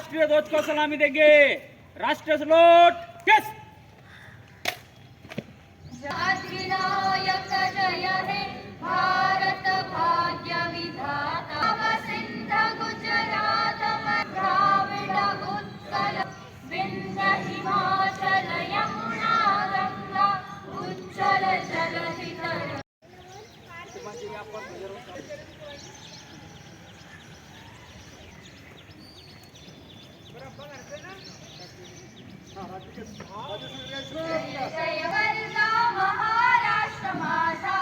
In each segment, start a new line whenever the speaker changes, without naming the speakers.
राष्ट्रीय ध्वज को सलामी देंगे. राष्ट्रीय सलोट केस.
जातिनायक जय हे. महाराष्ट्र माझा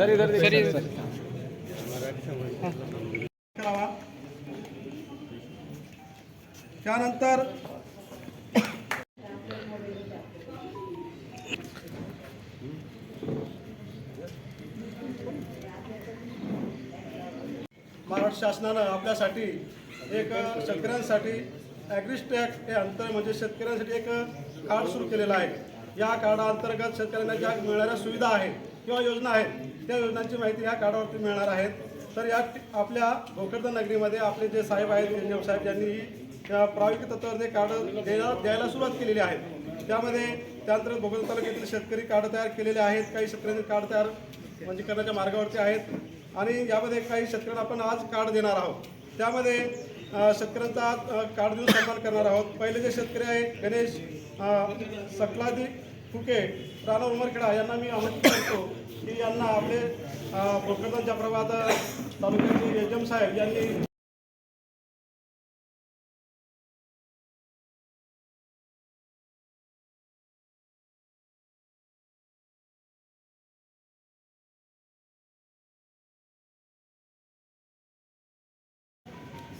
करावा त्यानंतर महाराष्ट्र शासनानं आपल्यासाठी एक शेतकऱ्यांसाठी ॲग्रिस्टॅक हे अंतर म्हणजे शेतकऱ्यांसाठी एक कार्ड सुरू केलेलं आहे. या कार्डाअंतर्गत शेतकऱ्यांना ज्या मिळणाऱ्या सुविधा आहेत किंवा योजना आहेत त्या योजनांची माहिती या कार्डावरती मिळणार आहेत. तर या आपल्या भोकरदन नगरीमध्ये आपले जे साहेब आहेत एन साहेब यांनी ही त्या प्रायोगिक तत्वावर ते कार्ड द्यायला द्यायला सुरुवात केलेली आहे. त्यामध्ये त्यानंतर भोगल तालुक्यातील शेतकरी कार्ड तयार केलेले आहेत. काही शेतकऱ्यांचे कार्ड तयार म्हणजे करण्याच्या मार्गावरती आहेत. आणि यामध्ये काही शेतकऱ्यांना आपण आज कार्ड देणार आहोत. त्यामध्ये शेतकऱ्यांचा आज कार्ड देऊन सन्मान करणार आहोत. पहिले जे शेतकरी आहे गणेश सकलादी फुके राणा उमरखेडा यांना मी आमंत्रित करतो की यांना आपले अ, भोकरदनच्या प्रभात तालुक्याचे एजम साहेब यांनी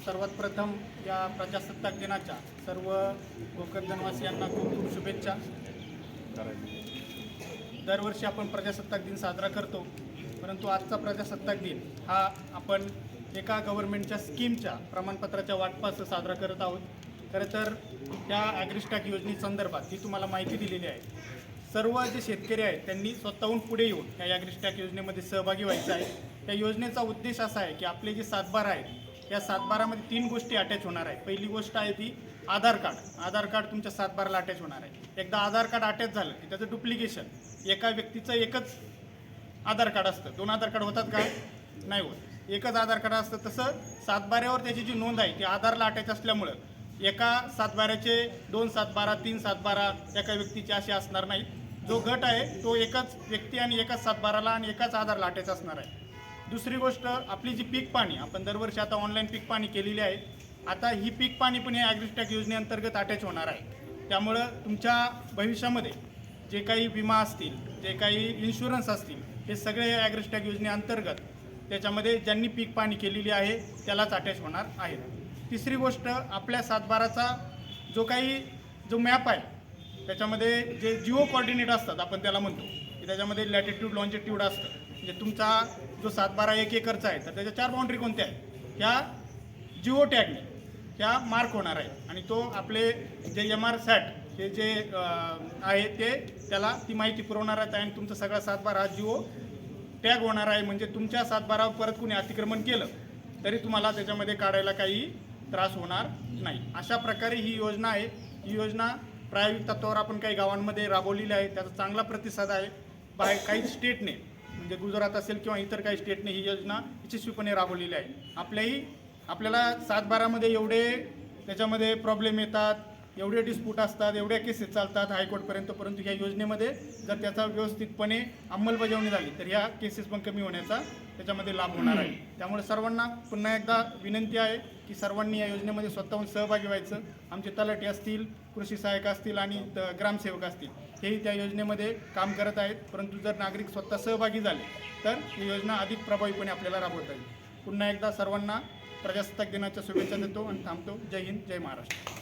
सर्वात प्रथम या प्रजासत्ताक दिनाच्या सर्व गोकर्धनवासियांना खूप खूप शुभेच्छा. दरवर्षी आपण प्रजासत्ताक दिन साजरा करतो परंतु आजचा प्रजासत्ताक दिन हा आपण एका गव्हर्नमेंटच्या स्कीमच्या प्रमाणपत्राच्या वाटपास साजरा करत आहोत. खरं तर त्या ॲग्रिस्टॅक योजनेसंदर्भात ही तुम्हाला माहिती दिलेली आहे. सर्व जे शेतकरी आहेत त्यांनी स्वतःहून पुढे येऊन या ॲग्रिस्टॅक योजनेमध्ये सहभागी व्हायचं आहे. त्या योजनेचा उद्देश असा आहे की आपले जे सातबार आहेत या सातबारामध्ये तीन गोष्टी अटॅच होणार आहे पहिली गोष्ट आहे ती आधार कार्ड. आधार कार्ड तुमच्या सातबाराला अटॅच होणार आहे. एकदा आधार कार्ड अटॅच झालं की त्याचं डुप्लिकेशन एका व्यक्तीचं एकच आधार कार्ड असतं. दोन आधार कार्ड होतात का? नाही होत. एकच आधार कार्ड असतं तसं सातबाऱ्यावर त्याची जी नोंद आहे ती आधारला अटॅच असल्यामुळं एका सातबाऱ्याचे दोन सातबारा तीन सातबारा एका व्यक्तीचे असे असणार नाहीत. जो गट आहे तो एकच व्यक्ती आणि एकाच सातबाराला आणि एकाच आधारला अटॅच असणार आहे. दुसरी गोष्ट आपली जी पीक पाणी आपण दरवर्षी आता ऑनलाईन पीक पाणी केलेली आहे आता ही पीक पाणी पण या ॲग्रिस्टॅक योजनेअंतर्गत अटॅच होणार आहे. त्यामुळं तुमच्या भविष्यामध्ये जे काही विमा असतील जे काही इन्शुरन्स असतील हे सगळे ॲग्रिस्टॅक योजनेअंतर्गत त्याच्यामध्ये ज्यांनी पीक पाणी केलेली आहे त्यालाच अटॅच होणार आहेत. तिसरी गोष्ट आपल्या सातबाराचा जो काही जो मॅप आहे त्याच्यामध्ये जे जिओ कॉर्डिनेट असतात आपण त्याला म्हणतो की त्याच्यामध्ये लॅटिट्यूड लॉन्जिट्यूड असतं. म्हणजे तुमचा जो सातबारा एक एकरचा आहे तर त्याच्या चार बाउंड्री कोणत्या आहेत? ह्या जिओ टॅगने ह्या मार्क होणार आहे आणि तो आपले जे एम आर सॅट हे जे आहे ते त्याला ती माहिती पुरवणार आहे आणि तुमचा सगळा सातबारा हा जिओ टॅग होणार आहे. म्हणजे तुमच्या सातबारावर परत कुणी अतिक्रमण केलं तरी तुम्हाला त्याच्यामध्ये काढायला काही त्रास होणार नाही. अशा प्रकारे ही योजना आहे. ही योजना प्रायोगिक तत्वावर आपण काही गावांमध्ये राबवलेली आहे. त्याचा चांगला प्रतिसाद आहे. बाहेर काही स्टेटने म्हणजे गुजरात असेल किंवा इतर काही स्टेटने ही योजना यशस्वीपणे राबवलेली आहे. आपल्याही आपल्याला सातबारामध्ये एवढे त्याच्यामध्ये प्रॉब्लेम येतात. एवढे डिस्प्यूट असतात एवढ्या केसेस चालतात हायकोर्टपर्यंत परंतु ह्या योजनेमध्ये जर त्याचा व्यवस्थितपणे अंमलबजावणी झाली तर ह्या केसेस पण कमी होण्याचा त्याच्यामध्ये लाभ होणार आहे. त्यामुळे सर्वांना पुन्हा एकदा विनंती आहे की सर्वांनी या योजनेमध्ये स्वतःहून सहभागी व्हायचं. आमचे तलाठी असतील कृषी सहाय्यक असतील आणि ग्रामसेवक असतील हेही त्या योजनेमध्ये काम करत आहेत. परंतु जर नागरिक स्वतः सहभागी झाले तर ही योजना अधिक प्रभावीपणे आपल्याला राबवता येईल. पुन्हा एकदा सर्वांना प्रजासत्ताक दिनाच्या शुभेच्छा देतो आणि थांबतो. जय हिंद जय महाराष्ट्र.